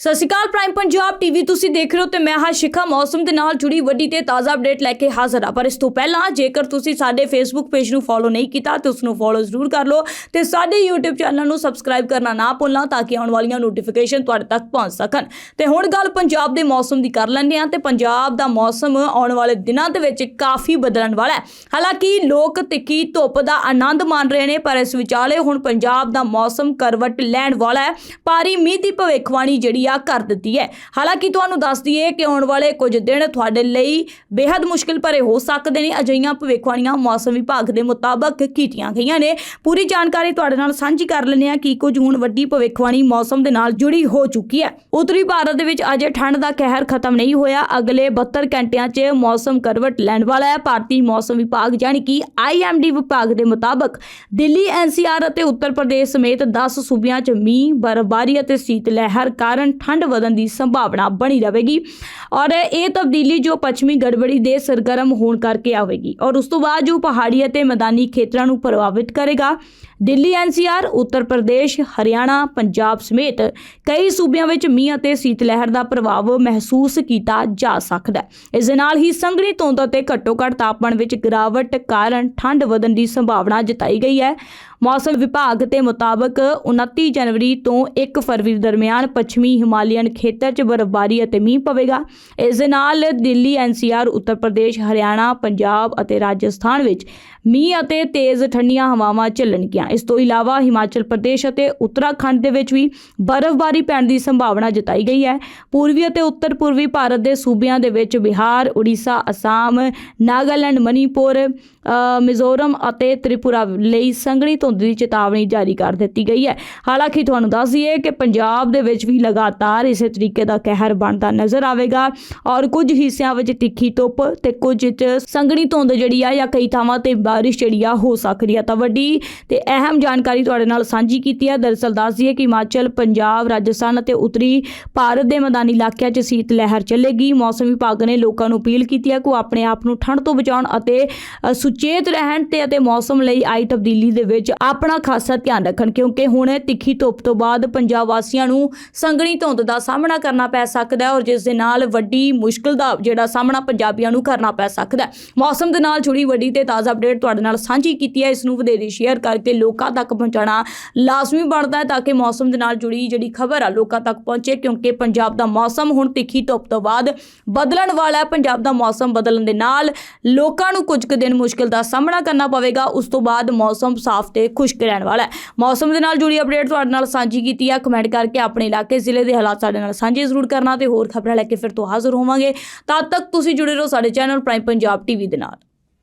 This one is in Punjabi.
ਸਤਿ ਸ਼੍ਰੀ ਅਕਾਲ ਪ੍ਰਾਈਮ ਪੰਜਾਬ ਟੀਵੀ ਤੁਸੀਂ ਦੇਖ ਰਹੇ ਹੋ ਤੇ ਮੈਂ ਹਾਂ ਸ਼ਿਖਾ। ਮੌਸਮ ਦੇ ਨਾਲ ਜੁੜੀ ਵੱਡੀ ਤੇ ਤਾਜ਼ਾ ਅਪਡੇਟ ਲੈ ਕੇ ਹਾਜ਼ਰ ਹਾਂ। ਪਰ ਇਸ ਤੋਂ ਪਹਿਲਾਂ, ਜੇਕਰ ਤੁਸੀਂ ਸਾਡੇ ਫੇਸਬੁੱਕ ਪੇਜ ਨੂੰ ਫੋਲੋ ਨਹੀਂ ਕੀਤਾ, ਤੇ ਉਸ ਨੂੰ ਫੋਲੋ ਜ਼ਰੂਰ ਕਰ ਲਓ ਤੇ ਸਾਡੇ YouTube ਚੈਨਲ ਨੂੰ ਸਬਸਕ੍ਰਾਈਬ ਕਰਨਾ ਨਾ ਭੁੱਲਣਾ, ਤਾਂ ਕਿ ਆਉਣ ਵਾਲੀਆਂ ਨੋਟੀਫਿਕੇਸ਼ਨ ਤੁਹਾਡੇ ਤੱਕ ਪਹੁੰਚ ਸਕਣ। ਤੇ ਹੁਣ ਗੱਲ ਪੰਜਾਬ ਦੇ ਮੌਸਮ ਦੀ ਕਰ ਲੈਂਦੇ ਹਾਂ ਤੇ ਪੰਜਾਬ ਦਾ ਮੌਸਮ ਆਉਣ ਵਾਲੇ ਦਿਨਾਂ ਦੇ ਵਿੱਚ ਕਾਫੀ ਬਦਲਣ ਵਾਲਾ ਹੈ। ਹਾਲਾਂਕਿ, ਲੋਕ ਤਿੱਖੀ ਧੁੱਪ ਦਾ ਆਨੰਦ ਮਾਣ ਰਹੇ ਨੇ, ਪਰ ਇਸ ਵਿਚਾਲੇ ਹੁਣ ਪੰਜਾਬ ਦਾ ਮੌਸਮ ਕਰਵਟ ਲੈਣ ਵਾਲਾ ਹੈ। ਭਾਰੀ ਮੀਂਹ ਦੀ ਭਵਿੱਖਬਾਣੀ ਜਿਹੜੀ ਆ ਕਰ ਦਿੱਤੀ ਹੈ। ਹਾਲਾਂਕਿ ਤੁਹਾਨੂੰ ਦੱਸ ਦਈਏ ਕਿ ਆਉਣ ਵਾਲੇ ਕੁਝ ਦਿਨ ਤੁਹਾਡੇ ਲਈ ਬੇहद ਮੁਸ਼ਕਿਲ ਭਰੇ ਹੋ ਸਕਦੇ ਨੇ। ਅਜਿਹੀਆਂ ਭਵਿੱਖਬਾਣੀਆਂ ਮੌਸਮ ਵਿਭਾਗ ਦੇ ਮੁਤਾਬਕ ਕੀਤੀਆਂ ਗਈਆਂ ਨੇ। ਪੂਰੀ ਜਾਣਕਾਰੀ ਤੁਹਾਡੇ ਨਾਲ ਸਾਂਝੀ ਕਰ ਲੈਂਦੇ ਹਾਂ ਕਿ ਕੁਝ ਹੁਣ ਵੱਡੀ ਭਵਿੱਖਬਾਣੀ ਮੌਸਮ ਦੇ ਨਾਲ ਜੁੜੀ ਹੋ ਚੁੱਕੀ ਹੈ। ਉੱਤਰੀ ਭਾਰਤ ਦੇ ਵਿੱਚ ਅਜੇ ਠੰਡ ਦਾ ਕਹਿਰ ਖਤਮ ਨਹੀਂ ਹੋਇਆ। ਅਗਲੇ 72 ਘੰਟਿਆਂ 'ਚ ਮੌਸਮ ਕਰਵਟ ਲੈਣ ਵਾਲਾ ਹੈ। ਭਾਰਤੀ ਮੌਸਮ ਵਿਭਾਗ ਜਾਣੀ ਕਿ ਆਈਐਮਡੀ ਵਿਭਾਗ ਦੇ ਮੁਤਾਬਕ ਦਿੱਲੀ ਐਨਸੀਆਰ ਅਤੇ ਉੱਤਰ ਪ੍ਰਦੇਸ਼ ਸਮੇਤ 10 ਸੂਬਿਆਂ 'ਚ ਮੀਂਹ, ਬਰਫ਼ਬਾਰੀ ਅਤੇ ਸੀਤ ਲਹਿਰ ਕਾਰਨ ਠੰਡ ਵਧਣ ਦੀ ਸੰਭਾਵਨਾ ਬਣੀ ਰਹੇਗੀ ਔਰ ਇਹ ਤਬਦੀਲੀ ਜੋ ਪੱਛਮੀ ਗੜਬੜੀ ਦੇ ਸਰਗਰਮ ਹੋਣ ਕਰਕੇ ਆਵੇਗੀ ਔਰ ਉਸ ਤੋਂ ਬਾਅਦ ਜੋ ਪਹਾੜੀ ਅਤੇ ਮੈਦਾਨੀ ਖੇਤਰਾਂ ਨੂੰ ਪ੍ਰਭਾਵਿਤ ਕਰੇਗਾ, ਦਿੱਲੀ ਐਨਸੀਆਰ ਉੱਤਰ ਪ੍ਰਦੇਸ਼, ਹਰਿਆਣਾ, ਪੰਜਾਬ ਸਮੇਤ ਕਈ ਸੂਬਿਆਂ ਵਿੱਚ ਮੀਂਹ ਅਤੇ ਸੀਤ ਲਹਿਰ ਦਾ ਪ੍ਰਭਾਵ ਮਹਿਸੂਸ ਕੀਤਾ ਜਾ ਸਕਦਾ ਹੈ। ਇਸ ਦੇ ਨਾਲ ਹੀ ਸੰਘਣੀ ਧੁੰਦ ਅਤੇ ਘੱਟੋ ਘੱਟ ਤਾਪਮਾਨ ਵਿੱਚ ਗਿਰਾਵਟ ਕਾਰਨ ਠੰਡ ਵਧਣ ਦੀ ਸੰਭਾਵਨਾ ਜਤਾਈ ਗਈ ਹੈ। ਮੌਸਮ ਵਿਭਾਗ ਦੇ ਮੁਤਾਬਕ 29 ਜਨਵਰੀ ਤੋਂ 1 ਫਰਵਰੀ ਦਰਮਿਆਨ ਪੱਛਮੀ ਹਿਮਾਲੀਅਨ ਖੇਤਰ 'ਚ ਬਰਫ਼ਬਾਰੀ ਅਤੇ ਮੀਂਹ ਪਵੇਗਾ। ਇਸ ਦੇ ਨਾਲ ਦਿੱਲੀ ਐਨਸੀਆਰ ਉੱਤਰ ਪ੍ਰਦੇਸ਼, ਹਰਿਆਣਾ, ਪੰਜਾਬ ਅਤੇ ਰਾਜਸਥਾਨ ਵਿੱਚ ਮੀਂਹ ਅਤੇ ਤੇਜ਼ ਠੰਡੀਆਂ ਹਵਾਵਾਂ ਚੱਲਣਗੀਆਂ। ਇਸ ਤੋਂ ਇਲਾਵਾ ਹਿਮਾਚਲ ਪ੍ਰਦੇਸ਼ ਅਤੇ ਉੱਤਰਾਖੰਡ ਦੇ ਵਿੱਚ ਵੀ ਬਰਫ਼ਬਾਰੀ ਪੈਣ ਦੀ ਸੰਭਾਵਨਾ ਜਤਾਈ ਗਈ ਹੈ। ਪੂਰਬੀ ਅਤੇ ਉੱਤਰ ਪੂਰਬੀ ਭਾਰਤ ਦੇ ਸੂਬਿਆਂ ਦੇ ਵਿੱਚ ਬਿਹਾਰ, ਉੜੀਸਾ, ਅਸਾਮ, ਨਾਗਾਲੈਂਡ ਮਨੀਪੁਰ ਮਿਜ਼ੋਰਮ ਅਤੇ ਤ੍ਰਿਪੁਰਾ ਲਈ ਸੰਘਣੀ ਤੋਂ ਧੁੰਦ ਦੀ ਚੇਤਾਵਨੀ ਜਾਰੀ ਕਰ ਦਿੱਤੀ ਗਈ ਹੈ। ਹਾਲਾਂਕਿ ਤੁਹਾਨੂੰ ਦੱਸ ਦਈਏ ਕਿ ਪੰਜਾਬ ਦੇ ਵਿੱਚ ਵੀ ਲਗਾਤਾਰ ਇਸੇ ਤਰੀਕੇ ਦਾ ਕਹਿਰ ਬਣਦਾ ਨਜ਼ਰ ਆਵੇਗਾ ਔਰ ਕੁਝ ਹਿੱਸਿਆਂ ਵਿੱਚ ਤਿੱਖੀ ਧੁੱਪ ਤੇ ਕੁਝ 'ਚ ਸੰਘਣੀ ਧੁੰਦ ਜਿਹੜੀ ਆ ਜਾਂ ਕਈ ਥਾਵਾਂ ਤੇ ਬਾਰਿਸ਼ ਜਿਹੜੀ ਆ ਹੋ ਸਕਦੀ ਆ। ਤਾਂ ਵੱਡੀ ਤੇ ਅਹਿਮ ਜਾਣਕਾਰੀ ਤੁਹਾਡੇ ਨਾਲ ਸਾਂਝੀ ਕੀਤੀ ਹੈ। ਦਰਅਸਲ ਦੱਸ ਦਈਏ ਕਿ ਹਿਮਾਚਲ, ਪੰਜਾਬ, ਰਾਜਸਥਾਨ ਅਤੇ ਉੱਤਰੀ ਭਾਰਤ ਦੇ ਮੈਦਾਨੀ ਇਲਾਕਿਆਂ 'ਚ ਸੀਤ ਲਹਿਰ ਚੱਲੇਗੀ। ਮੌਸਮ ਵਿਭਾਗ ਨੇ ਲੋਕਾਂ ਨੂੰ ਅਪੀਲ ਕੀਤੀ ਹੈ ਕਿ ਉਹ ਆਪਣੇ ਆਪ ਨੂੰ ਠੰਡ ਤੋਂ ਬਚਾਉਣ ਅਤੇ ਸੁਚੇਤ ਰਹਿਣ ਤੇ ਅਤੇ ਮੌਸਮ ਲਈ ਆਈ ਤਬਦੀਲੀ ਦੇ ਵਿੱਚ ਆਪਣਾ ਖਾਸਾ ਧਿਆਨ ਰੱਖਣ, ਕਿਉਂਕਿ ਹੁਣ ਤਿੱਖੀ ਧੁੱਪ ਤੋਂ ਬਾਅਦ ਪੰਜਾਬ ਵਾਸੀਆਂ ਨੂੰ ਸੰਘਣੀ ਧੁੰਦ ਦਾ ਸਾਹਮਣਾ ਕਰਨਾ ਪੈ ਸਕਦਾ ਹੈ ਔਰ ਜਿਸ ਦੇ ਨਾਲ ਵੱਡੀ ਮੁਸ਼ਕਲ ਦਾ ਜਿਹੜਾ ਸਾਹਮਣਾ ਪੰਜਾਬੀਆਂ ਨੂੰ ਕਰਨਾ ਪੈ ਸਕਦਾ ਹੈ। ਮੌਸਮ ਦੇ ਨਾਲ ਜੁੜੀ ਵੱਡੀ ਤੇ ਤਾਜ਼ਾ ਅਪਡੇਟ ਤੁਹਾਡੇ ਨਾਲ ਸਾਂਝੀ ਕੀਤੀ ਹੈ। ਇਸ ਨੂੰ ਵਧੇਰੇ ਸ਼ੇਅਰ ਕਰਕੇ ਲੋਕਾਂ ਤੱਕ ਪਹੁੰਚਾਉਣਾ ਲਾਜ਼ਮੀ ਬਣਦਾ ਹੈ ਤਾਂ ਕਿ ਮੌਸਮ ਦੇ ਨਾਲ ਜੁੜੀ ਜਿਹੜੀ ਖਬਰ ਆ ਲੋਕਾਂ ਤੱਕ ਪਹੁੰਚੇ, ਕਿਉਂਕਿ ਪੰਜਾਬ ਦਾ ਮੌਸਮ ਹੁਣ ਤਿੱਖੀ ਧੁੱਪ ਤੋਂ ਬਾਅਦ ਬਦਲਣ ਵਾਲਾ ਹੈ। ਪੰਜਾਬ ਦਾ ਮੌਸਮ ਬਦਲਣ ਦੇ ਨਾਲ ਲੋਕਾਂ ਨੂੰ ਕੁਝ ਕੁ ਦਿਨ ਮੁਸ਼ਕਲ ਦਾ ਸਾਹਮਣਾ ਕਰਨਾ ਪਵੇਗਾ। ਉਸ ਤੋਂ ਬਾਅਦ ਮੌਸਮ ਸਾਫ਼ ਤੇ ਖੁਸ਼ਕ ਰਹਿਣ ਵਾਲਾ ਹੈ। ਮੌਸਮ ਦੇ ਨਾਲ ਜੁੜੀ ਅਪਡੇਟ ਤੁਹਾਡੇ ਨਾਲ ਸਾਂਝੀ ਕੀਤੀ ਆ। ਕਮੈਂਟ ਕਰਕੇ ਆਪਣੇ ਇਲਾਕੇ ਜ਼ਿਲ੍ਹੇ ਦੇ ਹਾਲਾਤ ਸਾਡੇ ਨਾਲ ਸਾਂਝੇ ਜ਼ਰੂਰ ਕਰਨਾ ਤੇ ਹੋਰ ਖਬਰਾਂ ਲੈ ਕੇ ਫਿਰ ਤੋਂ ਹਾਜ਼ਰ ਹੋਵਾਂਗੇ। ਤਦ ਤੱਕ ਤੁਸੀਂ ਜੁੜੇ ਰਹੋ ਸਾਡੇ ਚੈਨਲ ਪ੍ਰਾਈਮ ਪੰਜਾਬ ਟੀਵੀ ਦੇ ਨਾਲ।